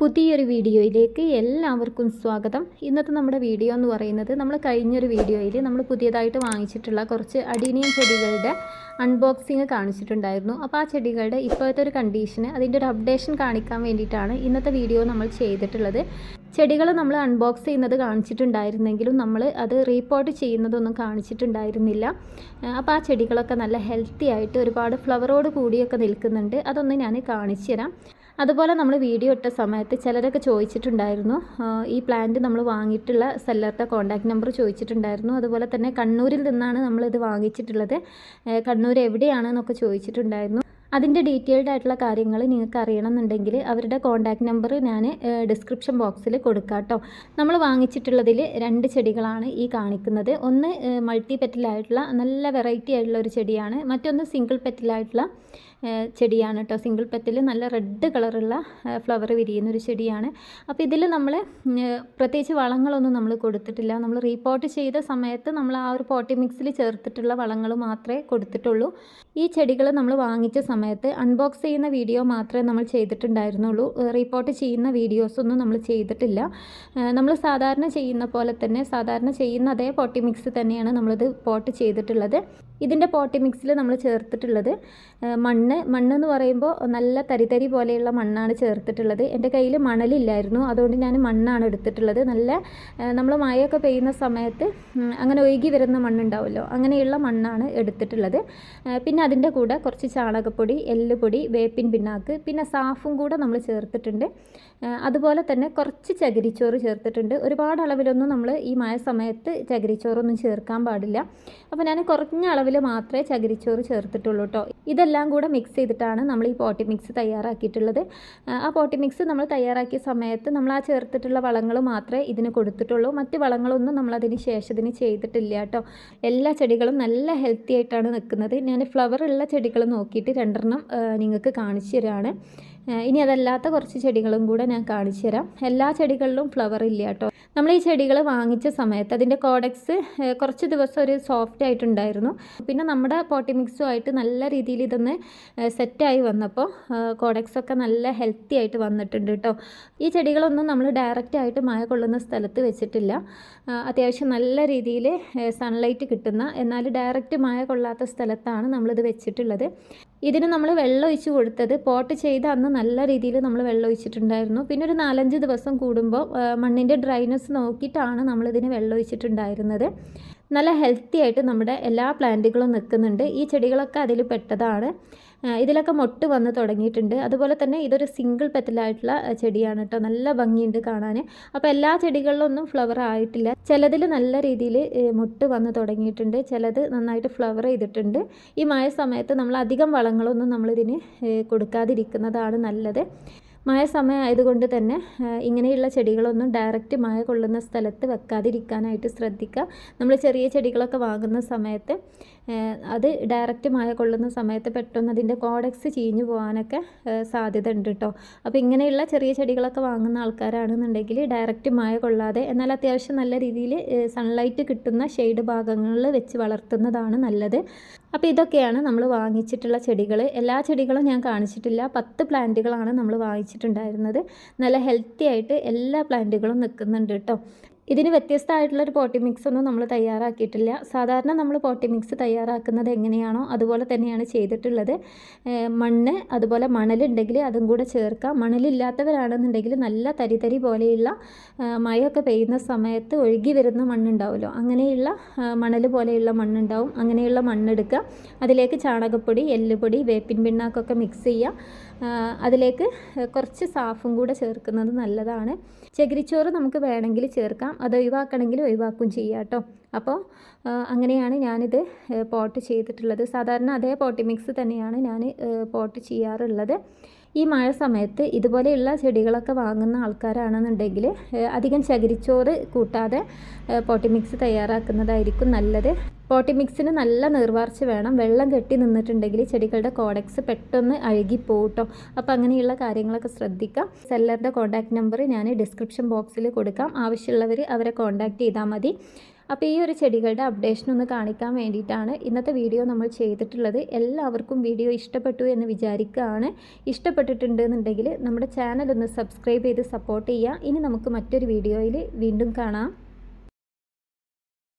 പുതിയൊരു വീഡിയോയിലേക്ക് എല്ലാവർക്കും സ്വാഗതം. ഇന്നത്തെ നമ്മുടെ വീഡിയോ എന്ന് പറയുന്നത് നമ്മൾ കഴിഞ്ഞൊരു വീഡിയോയിൽ നമ്മൾ പുതിയതായിട്ട് വാങ്ങിച്ചിട്ടുള്ള കുറച്ച് അഡീനിയം ചെടികളുടെ അൺബോക്സിങ് കാണിച്ചിട്ടുണ്ടായിരുന്നു. അപ്പോൾ ആ ചെടികളുടെ ഇപ്പോഴത്തെ ഒരു കണ്ടീഷന് അതിന്റെ ഒരു അപ്ഡേഷൻ കാണിക്കാൻ വേണ്ടിയിട്ടാണ് ഇന്നത്തെ വീഡിയോ നമ്മൾ ചെയ്തിട്ടുള്ളത്. ചെടികൾ നമ്മൾ അൺബോക്സ് ചെയ്യുന്നത് കാണിച്ചിട്ടുണ്ടായിരുന്നെങ്കിലും നമ്മൾ അത് റീപ്പോർട്ട് ചെയ്യുന്നതൊന്നും കാണിച്ചിട്ടുണ്ടായിരുന്നില്ല. അപ്പോൾ ആ ചെടികളൊക്കെ നല്ല ഹെൽത്തി ആയിട്ട് ഒരുപാട് ഫ്ലവറോട് കൂടിയൊക്കെ നിൽക്കുന്നുണ്ട്. അതൊന്ന് ഞാൻ കാണിച്ചു തരാം അതുപോലെ നമ്മൾ വീഡിയോ ഇട്ട സമയത്ത് ചിലരൊക്കെ ചോദിച്ചിട്ടുണ്ടായിരുന്നു ഈ പ്ലാന്റ് നമ്മൾ വാങ്ങിയിട്ടുള്ള സെല്ലറുടെ കോൺടാക്ട് നമ്പർ ചോദിച്ചിട്ടുണ്ടായിരുന്നു. അതുപോലെ തന്നെ കണ്ണൂരിൽ നിന്നാണ് നമ്മളിത് വാങ്ങിച്ചിട്ടുള്ളത്. കണ്ണൂർ കണ്ണൂർ എവിടെയാണെന്നൊക്കെ ചോദിച്ചിട്ടുണ്ടായിരുന്നു. അതിന്റെ ഡീറ്റെയിൽഡ് ആയിട്ടുള്ള കാര്യങ്ങൾ നിങ്ങൾക്ക് അറിയണമെന്നുണ്ടെങ്കിൽ അവരുടെ കോൺടാക്ട് നമ്പർ ഞാൻ ഡിസ്ക്രിപ്ഷൻ ബോക്സിൽ കൊടുക്കാം കേട്ടോ നമ്മൾ വാങ്ങിച്ചിട്ടുള്ളതിൽ രണ്ട് ചെടികളാണ് ഈ കാണിക്കുന്നത്. ഒന്ന് മൾട്ടി പെറ്റലായിട്ടുള്ള നല്ല വെറൈറ്റി ആയിട്ടുള്ള ഒരു ചെടിയാണ്. മറ്റൊന്ന് സിംഗിൾ പെറ്റലായിട്ടുള്ള ചെടിയാണ് കേട്ടോ സിംഗിൾ പെറ്റിൽ നല്ല റെഡ് കളറുള്ള ഫ്ലവർ വിരിയുന്ന ഒരു ചെടിയാണ്. അപ്പോൾ ഇതിൽ നമ്മൾ പ്രത്യേകിച്ച് വളങ്ങളൊന്നും നമ്മൾ കൊടുത്തിട്ടില്ല. നമ്മൾ റീപോട്ട് ചെയ്ത സമയത്ത് നമ്മൾ ആ ഒരു പോട്ടി മിക്സിൽ ചേർത്തിട്ടുള്ള വളങ്ങൾ മാത്രമേ കൊടുത്തിട്ടുള്ളൂ. ഈ ചെടികൾ നമ്മൾ വാങ്ങിച്ച സമയത്ത് അൺബോക്സ് ചെയ്യുന്ന വീഡിയോ മാത്രമേ നമ്മൾ ചെയ്തിട്ടുണ്ടായിരുന്നുള്ളൂ. റീപോർട്ട് ചെയ്യുന്ന വീഡിയോസൊന്നും നമ്മൾ ചെയ്തിട്ടില്ല. നമ്മൾ സാധാരണ ചെയ്യുന്ന പോലെ തന്നെ സാധാരണ ചെയ്യുന്ന അതേ പോട്ടി മിക്സ് തന്നെയാണ് നമ്മളിത് പോട്ട് ചെയ്തിട്ടുള്ളത്. ഇതിന്റെ പോട്ടി മിക്സിൽ നമ്മൾ ചേർത്തിട്ടുള്ളത് മണ്ണ് മണ്ണ്. എന്ന് പറയുമ്പോൾ നല്ല തരിതരി പോലെയുള്ള മണ്ണാണ് ചേർത്തിട്ടുള്ളത്. എന്റെ കയ്യിൽ മണലില്ലായിരുന്നു. അതുകൊണ്ട് ഞാൻ മണ്ണാണ് എടുത്തിട്ടുള്ളത്. നല്ല നമ്മൾ മഴയൊക്കെ പെയ്യുന്ന സമയത്ത് അങ്ങനെ ഒഴുകി വരുന്ന മണ്ണുണ്ടാവുമല്ലോ അങ്ങനെയുള്ള മണ്ണാണ് എടുത്തിട്ടുള്ളത്. പിന്നെ അതിന്റെ കൂടെ കുറച്ച് ചാണകപ്പൊടി എല്ലുപൊടി വേപ്പിൻ പിണ്ണാക്ക് പിന്നെ സാഫും കൂടെ നമ്മൾ ചേർത്തിട്ടുണ്ട്. അതുപോലെ തന്നെ കുറച്ച് ചകിരിച്ചോറ് ചേർത്തിട്ടുണ്ട്. ഒരുപാട് അളവിലൊന്നും നമ്മൾ ഈ മഴ സമയത്ത് ചകിരിച്ചോറൊന്നും ചേർക്കാൻ പാടില്ല. അപ്പോൾ ഞാൻ കുറഞ്ഞ അളവിൽ മാത്രമേ ചകിരിച്ചോറ് ചേർത്തിട്ടുള്ളൂ കേട്ടോ ഇതെല്ലാം കൂടെ മിക്സ് ചെയ്തിട്ടാണ് നമ്മൾ ഈ പോട്ടി മിക്സ് തയ്യാറാക്കിയിട്ടുള്ളത്. ആ, പോട്ടി മിക്സ് നമ്മൾ തയ്യാറാക്കിയ സമയത്ത് നമ്മൾ ആ ചേർത്തിട്ടുള്ള വളങ്ങൾ മാത്രമേ ഇതിന് കൊടുത്തിട്ടുള്ളൂ. മറ്റ് വളങ്ങളൊന്നും നമ്മൾ അതിന് ശേഷം ഇതിന് ചെയ്തിട്ടില്ല കേട്ടോ എല്ലാ ചെടികളും നല്ല ഹെൽത്തി ആയിട്ടാണ് നിൽക്കുന്നത്. ഞാൻ ഫ്ലവർ ഉള്ള ചെടികൾ നോക്കിയിട്ട് രണ്ടെണ്ണം നിങ്ങൾക്ക് കാണിച്ചു തരാണ്. ഇനി അതല്ലാത്ത കുറച്ച് ചെടികളും കൂടെ ഞാൻ കാണിച്ചു തരാം. എല്ലാ ചെടികളിലും ഫ്ലവർ ഇല്ല കേട്ടോ. നമ്മൾ ഈ ചെടികൾ വാങ്ങിച്ച സമയത്ത് അതിന്റെ കോഡക്സ് കുറച്ച് ദിവസം ഒരു സോഫ്റ്റ് ആയിട്ടുണ്ടായിരുന്നു. പിന്നെ നമ്മുടെ പോട്ടി മിക്സുമായിട്ട് നല്ല രീതിയിൽ ഇതൊന്ന് സെറ്റായി വന്നപ്പോൾ കോഡക്സ് ഒക്കെ നല്ല ഹെൽത്തി ആയിട്ട് വന്നിട്ടുണ്ട് കേട്ടോ. ഈ ചെടികളൊന്നും നമ്മൾ ഡയറക്റ്റ് ആയിട്ട് മഴ കൊള്ളുന്ന സ്ഥലത്ത് വെച്ചിട്ടില്ല. അത്യാവശ്യം നല്ല രീതിയിൽ സൺലൈറ്റ് കിട്ടുന്ന എന്നാൽ ഡയറക്റ്റ് മഴ കൊള്ളാത്ത സ്ഥലത്താണ് നമ്മളിത് വെച്ചിട്ടുള്ളത്. ഇതിന് നമ്മൾ വെള്ളം ഒഴിച്ച് കൊടുത്തത് പോട്ട് ചെയ്ത് അന്ന് നല്ല രീതിയിൽ നമ്മൾ വെള്ളം ഒഴിച്ചിട്ടുണ്ടായിരുന്നു. പിന്നെ ഒരു നാലഞ്ച് ദിവസം കൂടുമ്പോൾ മണ്ണിന്റെ ഡ്രൈനെസ് നോക്കിയിട്ടാണ് നമ്മളിതിന് വെള്ളം ഒഴിച്ചിട്ടുണ്ടായിരുന്നത്. നല്ല ഹെൽത്തി ആയിട്ട് നമ്മുടെ എല്ലാ പ്ലാന്റുകളും നിൽക്കുന്നുണ്ട്. ഈ ചെടികളൊക്കെ അതിൽ പെട്ടതാണ്. ഇതിലൊക്കെ മൊട്ട് വന്ന് തുടങ്ങിയിട്ടുണ്ട്. അതുപോലെ തന്നെ ഇതൊരു സിംഗിൾ പെറ്റലായിട്ടുള്ള ചെടിയാണ് കേട്ടോ നല്ല ഭംഗിയുണ്ട് കാണാൻ അപ്പോൾ എല്ലാ ചെടികളിലൊന്നും ഫ്ലവർ ആയിട്ടില്ല. ചിലതിൽ നല്ല രീതിയിൽ മൊട്ട് വന്ന് തുടങ്ങിയിട്ടുണ്ട്. ചിലത് നന്നായിട്ട് ഫ്ലവർ ചെയ്തിട്ടുണ്ട്. ഈ മഴ സമയത്ത് നമ്മൾ അധികം വളങ്ങളൊന്നും നമ്മളിതിന് കൊടുക്കാതിരിക്കുന്നതാണ് നല്ലത്. മഴ സമയമായതുകൊണ്ട് തന്നെ ഇങ്ങനെയുള്ള ചെടികളൊന്നും ഡയറക്റ്റ് മഴ കൊള്ളുന്ന സ്ഥലത്ത് വെക്കാതിരിക്കാനായിട്ട് ശ്രദ്ധിക്കുക. നമ്മൾ ചെറിയ ചെടികളൊക്കെ വാങ്ങുന്ന സമയത്ത് അത് ഡയറക്റ്റ് മഴ കൊള്ളുന്ന സമയത്ത് പെട്ടെന്ന് അതിന്റെ കോഡക്സ് ചീഞ്ഞു പോകാനൊക്കെ സാധ്യത ഉണ്ട് കേട്ടോ അപ്പോൾ ഇങ്ങനെയുള്ള ചെറിയ ചെടികളൊക്കെ വാങ്ങുന്ന ആൾക്കാരാണെന്നുണ്ടെങ്കിൽ ഡയറക്റ്റ് മഴ കൊള്ളാതെ എന്നാൽ അത്യാവശ്യം നല്ല രീതിയിൽ സൺലൈറ്റ് കിട്ടുന്ന ഷെയ്ഡ് ഭാഗങ്ങളിൽ വെച്ച് വളർത്തുന്നതാണ് നല്ലത്. അപ്പോൾ ഇതൊക്കെയാണ് നമ്മൾ വാങ്ങിച്ചിട്ടുള്ള ചെടികൾ എല്ലാ ചെടികളും ഞാൻ കാണിച്ചിട്ടില്ല. പത്ത് പ്ലാന്റുകളാണ് നമ്മൾ വാങ്ങിച്ചിട്ടുണ്ടായിരുന്നത്. നല്ല ഹെൽത്തി ആയിട്ട് എല്ലാ പ്ലാന്റുകളും നിൽക്കുന്നുണ്ട് കേട്ടോ. ഇതിന് വ്യത്യസ്തമായിട്ടുള്ളൊരു പോട്ടി മിക്സ് ഒന്നും നമ്മൾ തയ്യാറാക്കിയിട്ടില്ല. സാധാരണ നമ്മൾ പോട്ടി മിക്സ് തയ്യാറാക്കുന്നത് എങ്ങനെയാണോ അതുപോലെ തന്നെയാണ് ചെയ്തിട്ടുള്ളത്. മണ്ണ് അതുപോലെ മണലുണ്ടെങ്കിൽ അതും കൂടെ ചേർക്കാം മണലില്ലാത്തവരാണെന്നുണ്ടെങ്കിൽ നല്ല തരി തരി പോലെയുള്ള മഴയൊക്കെ പെയ്യുന്ന സമയത്ത് ഒഴുകി വരുന്ന മണ്ണുണ്ടാവുമല്ലോ. അങ്ങനെയുള്ള മണൽ പോലെയുള്ള മണ്ണുണ്ടാവും. അങ്ങനെയുള്ള മണ്ണെടുക്കുക. അതിലേക്ക് ചാണകപ്പൊടി എല്ലുപൊടി വേപ്പിൻ പിണ്ണാക്കൊക്കെ മിക്സ് ചെയ്യുക. അതിലേക്ക് കുറച്ച് സാഫും കൂടെ ചേർക്കുന്നത് നല്ലതാണ്. ചകിരിച്ചോറ് നമുക്ക് വേണമെങ്കിൽ ചേർക്കാം. അത് ഒഴിവാക്കണമെങ്കിൽ ഒഴിവാക്കും ചെയ്യാം കേട്ടോ. അപ്പോൾ അങ്ങനെയാണ് ഞാനിത് പോട്ട് ചെയ്തിട്ടുള്ളത്. സാധാരണ അതേ പോട്ടി മിക്സ് തന്നെയാണ് ഞാൻ പോട്ട് ചെയ്യാറുള്ളത്. ഈ മഴ സമയത്ത് ഇതുപോലെയുള്ള ചെടികളൊക്കെ വാങ്ങുന്ന ആൾക്കാരാണെന്നുണ്ടെങ്കിൽ അധികം ചകിരിച്ചോറ് കൂട്ടാതെ പോട്ടി മിക്സ് തയ്യാറാക്കുന്നതായിരിക്കും നല്ലത്. പോട്ടി മിക്സിന് നല്ല നീർവാർച്ച വേണം. വെള്ളം കെട്ടി നിന്നിട്ടുണ്ടെങ്കിൽ ചെടികളുടെ കോഡക്സ് പെട്ടെന്ന് അഴുകി പോട്ടോ അപ്പോൾ അങ്ങനെയുള്ള കാര്യങ്ങളൊക്കെ ശ്രദ്ധിക്കാം. സെല്ലറുടെ കോൺടാക്റ്റ് നമ്പർ ഞാൻ ഡിസ്ക്രിപ്ഷൻ ബോക്സിൽ കൊടുക്കാം. ആവശ്യമുള്ളവർ അവരെ കോൺടാക്റ്റ് ചെയ്താൽ മതി. അപ്പോൾ ഈ ഒരു ചെടികളുടെ അപ്ഡേഷൻ ഒന്ന് കാണിക്കാൻ വേണ്ടിയിട്ടാണ് ഇന്നത്തെ വീഡിയോ നമ്മൾ ചെയ്തിട്ടുള്ളത്. എല്ലാവർക്കും വീഡിയോ ഇഷ്ടപ്പെട്ടു എന്ന് വിചാരിക്കുകയാണ്. ഇഷ്ടപ്പെട്ടിട്ടുണ്ടെന്നുണ്ടെങ്കിൽ നമ്മുടെ ചാനൽ ഒന്ന് സബ്സ്ക്രൈബ് ചെയ്ത് സപ്പോർട്ട് ചെയ്യുക. ഇനി നമുക്ക് മറ്റൊരു വീഡിയോയിൽ വീണ്ടും കാണാം.